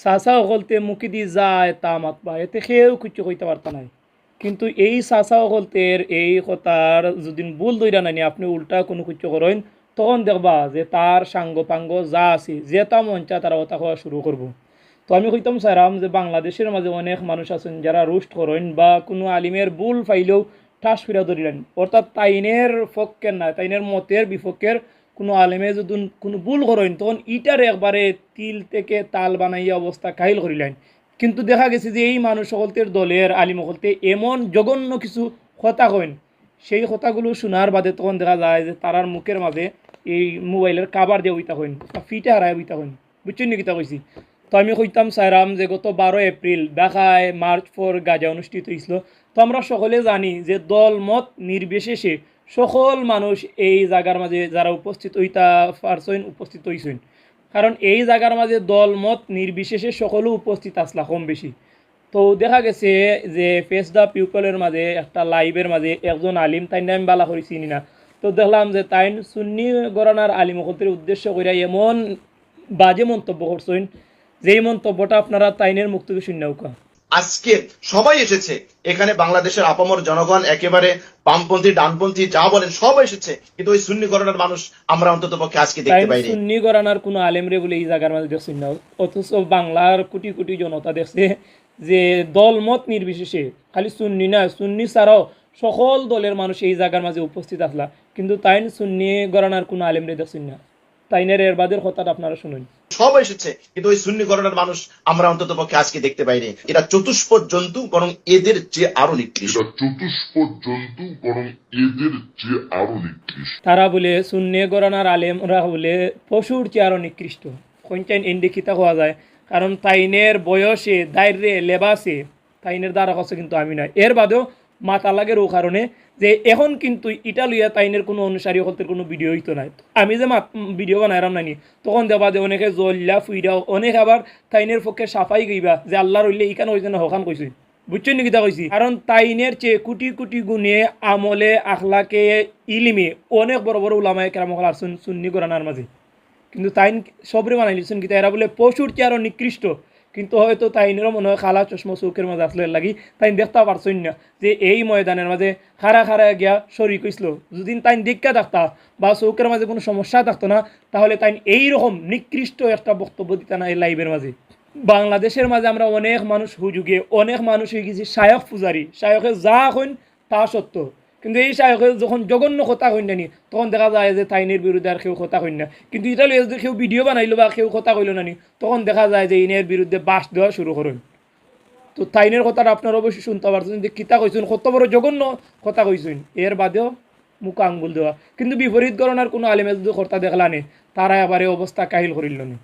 চাচা অকলতে মুখি দি যায়, তা মাতবা এতে সেও কিছু কইতে পারতা নাই। কিন্তু এই চাচা অকলতের এই কথার যদি ভুল দইরা নানি আপনি উল্টা কোনো কিছু করেন, তখন দেখবা যে তার সাঙ্গ পাঙ্গ যা আছে, যে তা মঞ্চা তারা কথা হওয়া শুরু করব। তো আমি কইতাম চাইরাম যে বাংলাদেশের মাঝে অনেক মানুষ আছেন যারা রোস্ট করেন বা কোনো আলিমের ভুল পাইলেও ঠাস ফিরা ধরিলেন। অর্থাৎ তাইনের পক্ষের না তাইনের মতের বিপক্ষের কোনো আলেমে যদি কোনো ভুল করেন, তখন ইটার একবারে তিল থেকে তাল বানাইয়া অবস্থা কাহিল করিলেন। কিন্তু দেখা গেছে যে এই মানুষ সকলতের দলের আলিম, সকলতে এমন জঘন্য কিছু কথা কইন। সেই কথাগুলো শোনার বাদে তখন দেখা যায় যে তারার মুখের মাঝে এই মোবাইলের কাবার দিয়ে উইতা হইন ফিটে হারায় উইতা হইন বুঝছেন নি কিতা কইছি? তো আমি কইতাম, সাইরাম, যে গত বারো এপ্রিল ঢাকায় মার্চ ফোর গাজা অনুষ্ঠিত হয়েছিল তো আমরা সকলে জানি যে দল মত নির্বিশেষে সকল মানুষ এই জায়গার মাঝে যারা উপস্থিত হইতা পারছেন, উপস্থিত হইছেন। কারণ এই জায়গার মাঝে দল, মত নির্বিশেষে সকলে উপস্থিত আসলা কম বেশি। তো দেখা গেছে যে ফেস দ্য পিপলের মাঝে, একটা লাইভের মাঝে একজন আলিম তাই আমি বালা করে চিনি না। তো দেখলাম যে তাই সুন্নি গরানার আলিম হকলতের উদ্দেশ্য করে এমন বাজে মন্তব্য করছেন, যেই মন্তব্যটা আপনারা তাইনের মুখ থেকে শূন্য উকা আজকে সবাই এসেছে। এখানে বাংলাদেশের আপামর জনগণ একেবারে বামপন্থী ডানপন্থী যা বলেন সব এসেছে। কিন্তু ওই সুন্নি ঘটনার মানুষ আমরা অন্তত পক্ষে আজকে দেখতে পাইনি। সুন্নি গরানার কোনো আলেমরে বলে এই জায়গার মাঝে দেখছেন না। অথচ বাংলার কোটি কোটি জনতা দেখছে যে দলমত নির্বিশেষে খালি সুন্নি না সুন্নি ছাড়াও সকল দলের মানুষ এই জায়গার মাঝে উপস্থিত আসলা। কিন্তু তাই সুন্নি গরানার কোনো আলেমরে দেখছেন না। তাইনের এর বাদের কথাটা আপনারা শুনুন। সব এসেছে কিন্তু ওই সুন্নি ঘটনার মানুষ আমরা অন্তত পক্ষে আজকে দেখতে পাইনি। এরা চতুষ্পদ জন্তু বরং এদের যে আরও নিকৃষ্ট। চতুষ্পদ জন্তু বরং এদের যে আরও নিকৃষ্ট। তারা বলে সুন্নি গরানার আলেমরা বলে পশুর চেয়ে আরও নিকৃষ্ট। কইনটাইন ইন্ডিখিতা হওয়া যায় কারণ তাইনের বয়সে দায়রে লেবাসে তাইনের দ্বারা কাছে কিন্তু আমি নয়। এর বাদেও মাথা লাগের ও কারণে যে এখন কিন্তু ইটা লইয়া তাইনের কোনো অনুসারী হতের কোনো ভিডিও হইতো নাই। আমি যে ভিডিও বানাইরাম নানি তখন দেবা যে অনেকে জল্লা, ফুইরা, অনেক আবার তাইনের পক্ষে সাফাই গইবা যে আল্লাহর হইলে ইখান হইছে না হকান কইছে। বুঝছেন নাকি তা কইছি? কারণ তাইনের চেয়ে কোটি কোটি গুণে আমলে, আখলাকে, ইলিমে অনেক বড় বড় উলামায় কেরাম হল আর সুন্নি গরানার মাঝে। কিন্তু তাইন সবরে বানাই লিখছেন কিন্তু এরা বলে পশুর চেয়ে আরও নিকৃষ্ট। কিন্তু হয়তো তাইনেরও মনে হয় খালা চশমা চৌকের মাঝে আসলে লাগি তাই দেখতে পারছেন না যে এই ময়দানের মাঝে খারা খারা গিয়া সরি হইছিল যদি তাই দীক্ষা থাকতা বা চৌকের মাঝে কোনো সমস্যা থাকতো না, তাহলে তাই এইরকম নিকৃষ্ট একটা বক্তব্য দিত না এই লাইভের মাঝে। বাংলাদেশের মাঝে আমরা অনেক মানুষ হুজুগে অনেক মানুষ হয়ে গেছি শায়ক পূজারি। শায়কে যা হইন তা সত্য। কিন্তু এই শায়কে যখন জঘন্য কথা হইন নানি তখন দেখা যায় যে তাইনের বিরুদ্ধে আর কেউ কথা হইন না। কিন্তু এটা যদি কেউ ভিডিও বানাইলো বা কেউ কথা কইলো নানি তখন দেখা যায় যে ইনের বিরুদ্ধে বাস দেওয়া শুরু করেন। তো তাইনের কথাটা আপনারা অবশ্যই শুনতে পারছেন, যে কিতা কইছেন, কত বড় জঘন্য কথা কইছেন। এর বাদেও মুখ আঙ্গুল দেওয়া। কিন্তু বিপরীত গণনার কোনো আলিমে যদি কর্তা দেখলানে তারা আবার এই অবস্থা কাহিল করিল না।